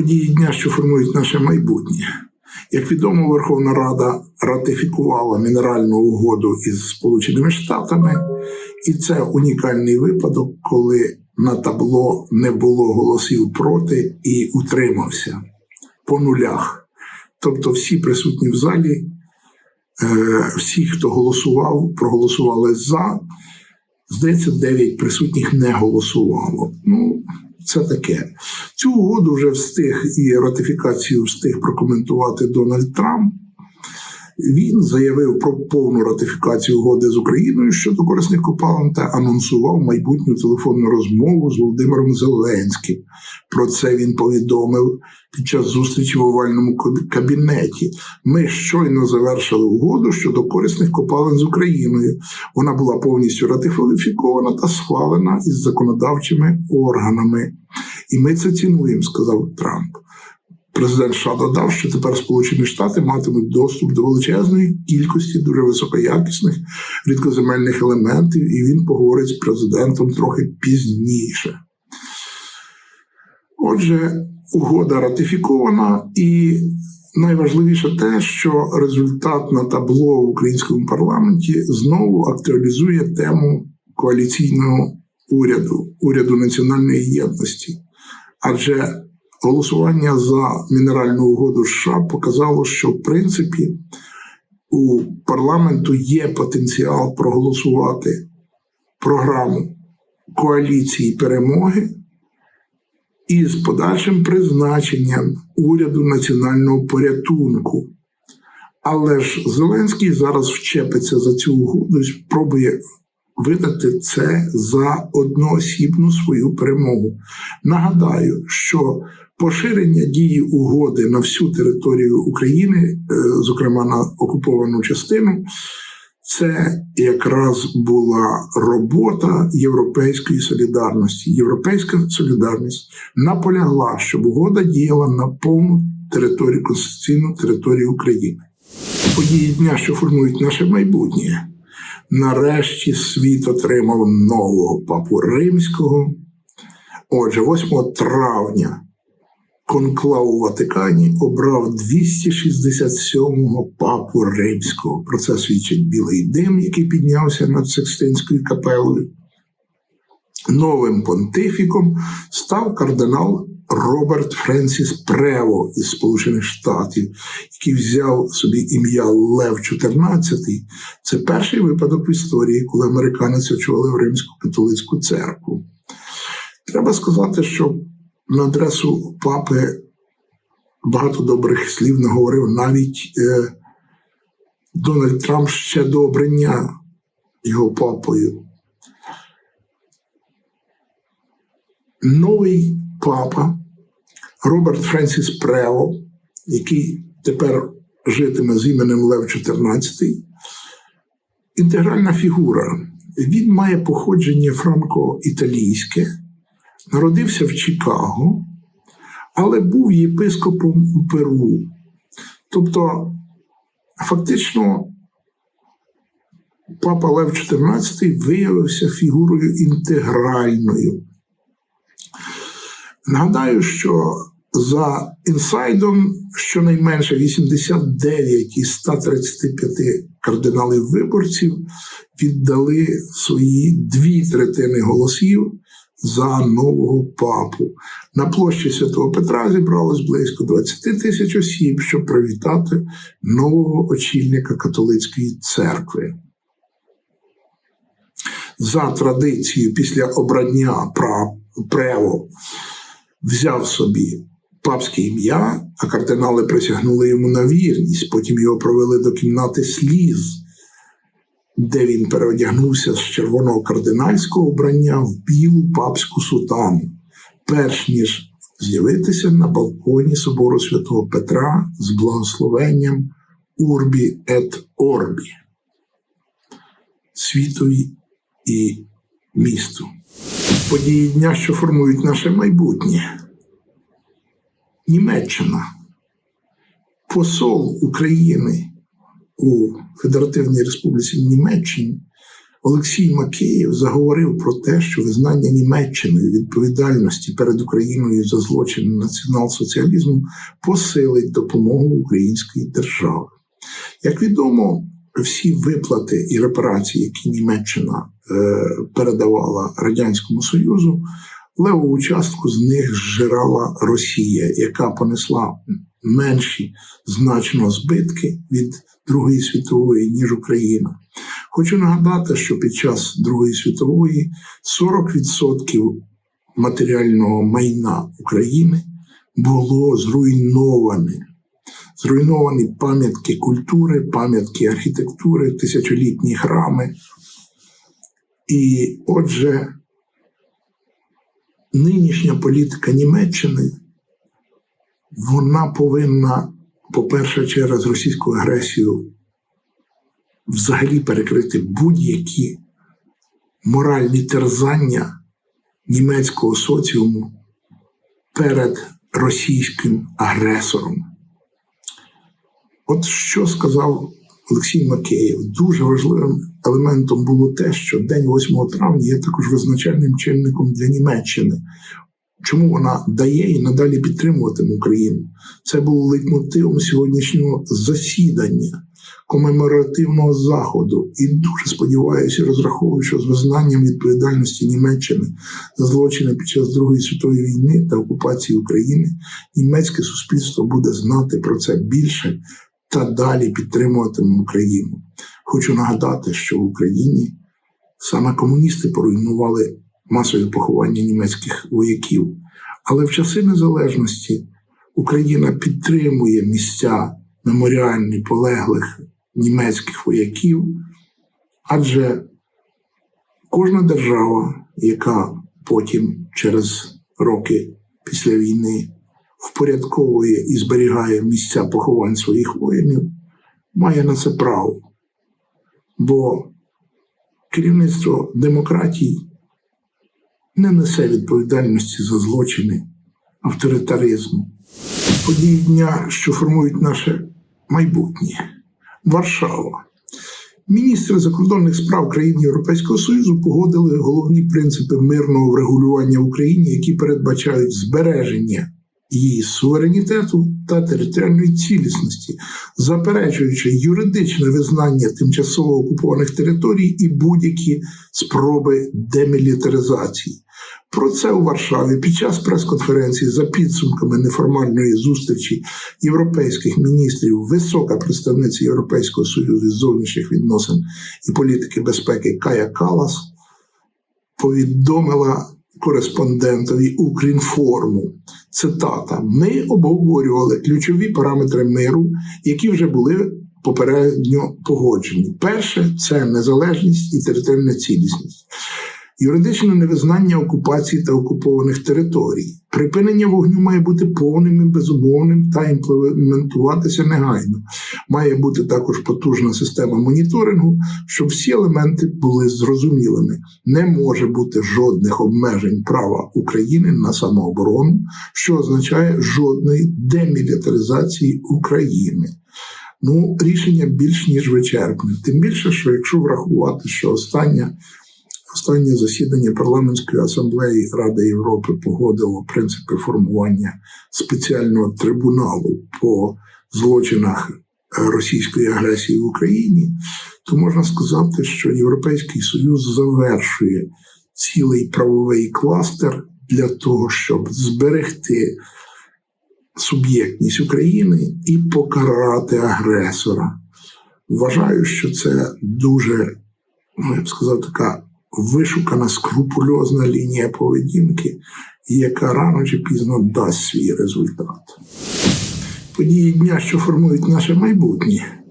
події дня, що формують наше майбутнє. Як відомо, Верховна Рада ратифікувала мінеральну угоду із Сполученими Штатами, і це унікальний випадок, коли на табло не було голосів проти і утримався по нулях. Тобто, всі присутні в залі, всі, хто голосував, проголосували за. Здається, 9 присутніх не голосувало. Ну, це таке. Цю угоду вже встиг і ратифікацію встиг прокоментувати Дональд Трамп. Він заявив про повну ратифікацію угоди з Україною щодо корисних копалин та анонсував майбутню телефонну розмову з Володимиром Зеленським. Про це він повідомив під час зустрічі в овальному кабінеті. Ми щойно завершили угоду щодо корисних копалин з Україною. Вона була повністю ратифікована та схвалена із законодавчими органами. І ми це цінуємо, сказав Трамп. Президент США додав, що тепер Сполучені Штати матимуть доступ до величезної кількості дуже високоякісних рідкоземельних елементів, і він поговорить з президентом трохи пізніше. Отже, угода ратифікована, і найважливіше те, що результат на табло в українському парламенті знову актуалізує тему коаліційного уряду, уряду національної єдності. Адже голосування за мінеральну угоду США показало, що в принципі у парламенту є потенціал проголосувати програму коаліції перемоги із подальшим призначенням уряду національного порятунку. Але ж Зеленський зараз вчепиться за цю угоду і спробує видати це за одноосібну свою перемогу. Нагадаю, що поширення дії угоди на всю територію України, е, зокрема на окуповану частину, це якраз була робота Європейської солідарності. Європейська солідарність наполягла, щоб угода діяла на повну територію конституційну територію України. Події дня, що формують наше майбутнє. Нарешті світ отримав нового папу римського. Отже, 8 травня конклав у Ватикані обрав 267-го папу римського. Про це свідчить білий дим, який піднявся над Секстинською капелою. Новим понтифіком став кардинал Роберт Френсіс Прево із Сполучених Штатів, який взяв собі ім'я Лев XIV. Це перший випадок в історії, коли американець очолив Римську католицьку церкву. Треба сказати, що на адресу папи багато добрих слів наговорив навіть е, Дональд Трамп ще до обрання його папою. Новий папа Роберт Френсіс Прео, який тепер житиме з іменем Лев XIV, інтегральна фігура. Він має походження франко-італійське, народився в Чикаго, але був єпископом у Перу. Тобто, фактично, папа Лев XIV виявився фігурою інтегральною. Нагадаю, що за інсайдом щонайменше 89 із 135 кардиналів виборців віддали свої дві третини голосів за нового папу. На площі Святого Петра зібралось близько 20 тисяч осіб, щоб привітати нового очільника католицької церкви. За традицією, після обрання прево взяв собі папське ім'я, а кардинали присягнули йому на вірність. Потім його провели до кімнати сліз, де він переодягнувся з червоного кардинальського обрання в білу папську сутану, перш ніж з'явитися на балконі собору святого Петра з благословенням Урбі ет Орбі, світові і місту. Події дня, що формують наше майбутнє. Німеччина, посол України у Федеративній Республіці Німеччині Олексій Макеєв заговорив про те, що визнання Німеччиною відповідальності перед Україною за злочини націонал-соціалізму посилить допомогу української держави. Як відомо, всі виплати і репарації, які Німеччина е, передавала Радянському Союзу, левову частку з них зжирала Росія, яка понесла менші значно збитки від Другої світової, ніж Україна. Хочу нагадати, що під час Другої світової 40% матеріального майна України було зруйноване. Зруйновані пам'ятки культури, пам'ятки архітектури, тисячолітні храми. І отже, нинішня політика Німеччини вона повинна, по-перше, через російську агресію взагалі перекрити будь-які моральні терзання німецького соціуму перед російським агресором. От що сказав Олексій Макеєв, дуже важливим елементом було те, що день 8 травня є також визначальним чинником для Німеччини. Чому вона дає і надалі підтримуватиме Україну? Це було лейтмотивом сьогоднішнього засідання комеморативного заходу. І дуже сподіваюся, розраховую, що з визнанням відповідальності Німеччини за злочини під час Другої світової війни та окупації України німецьке суспільство буде знати про це більше та далі підтримуватиме Україну. Хочу нагадати, що в Україні саме комуністи поруйнували масові поховання німецьких вояків. Але в часи незалежності Україна підтримує місця меморіальні полеглих німецьких вояків, адже кожна держава, яка потім через роки після війни впорядковує і зберігає місця поховань своїх воїнів, має на це право. Бо керівництво демократії не несе відповідальності за злочини авторитаризму, події дня, що формують наше майбутнє. Варшава. Міністри закордонних справ країн Європейського Союзу погодили головні принципи мирного врегулювання в Україні, які передбачають збереження її суверенітету та територіальної цілісності, заперечуючи юридичне визнання тимчасово окупованих територій і будь-які спроби демілітаризації. Про це у Варшаві під час прес-конференції за підсумками неформальної зустрічі європейських міністрів, висока представниця Європейського союзу з зовнішніх відносин і політики безпеки Кая Калас повідомила кореспондентові Укрінформу. Цитата: Ми обговорювали ключові параметри миру, які вже були попередньо погоджені. Перше це незалежність і територіальна цілісність юридичне невизнання окупації та окупованих територій. Припинення вогню має бути повним і безумовним та імплементуватися негайно. Має бути також потужна система моніторингу, щоб всі елементи були зрозумілими. Не може бути жодних обмежень права України на самооборону, що означає жодної демілітаризації України. Ну, рішення більш ніж вичерпне. Тим більше, що якщо врахувати, що остання Останнє засідання парламентської асамблеї Ради Європи погодило принципи формування спеціального трибуналу по злочинах російської агресії в Україні, то можна сказати, що Європейський Союз завершує цілий правовий кластер для того, щоб зберегти суб'єктність України і покарати агресора. Вважаю, що це дуже, ну я б сказав, така вишукана скрупульозна лінія поведінки, яка рано чи пізно дасть свій результат. Події дня, що формують наше майбутнє.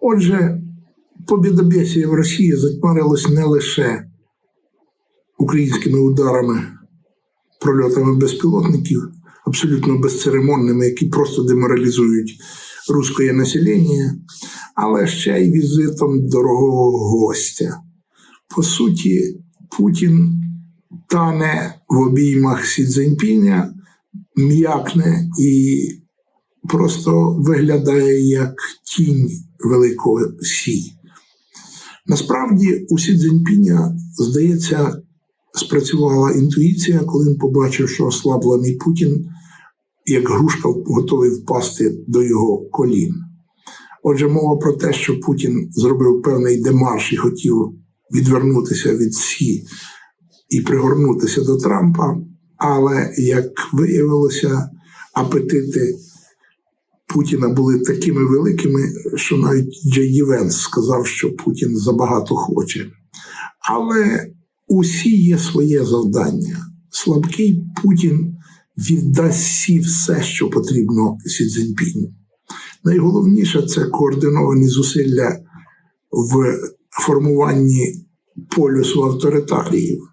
Отже, побідобєсія в Росії затьмарилось не лише українськими ударами, прольотами безпілотників, абсолютно безцеремонними, які просто деморалізують русське населення, але ще й візитом дорогого гостя по суті, Путін тане в обіймах Сі Цзіньпіня, м'якне і просто виглядає як тінь великого Сі. Насправді, у Сі Цзіньпіня, здається, спрацювала інтуїція, коли він побачив, що ослаблений Путін, як грушка готовий впасти до його колін. Отже, мова про те, що Путін зробив певний демарш і хотів відвернутися від Сі і пригорнутися до Трампа, але як виявилося, апетити Путіна були такими великими, що навіть Джей Венс сказав, що Путін забагато хоче. Але усі є своє завдання. Слабкий Путін віддасть Сі все, що потрібно Сі Цзіньпіню. Найголовніше це координовані зусилля в формуванні полюсу авторитаріїв.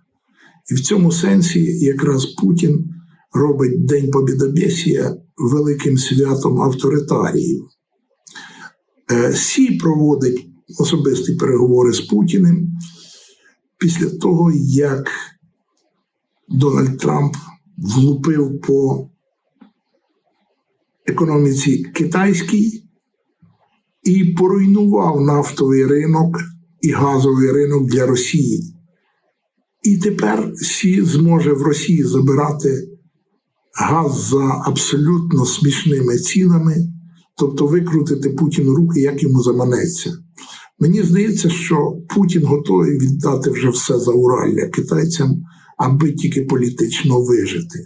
І в цьому сенсі якраз Путін робить День Побідобєсія великим святом авторитаріїв. Е, Сі проводить особисті переговори з Путіним після того, як Дональд Трамп влупив по економіці китайській і поруйнував нафтовий ринок і газовий ринок для Росії. І тепер Сі зможе в Росії забирати газ за абсолютно смішними цінами, тобто викрутити Путіну руки, як йому заманеться. Мені здається, що Путін готовий віддати вже все за Уралля китайцям, аби тільки політично вижити.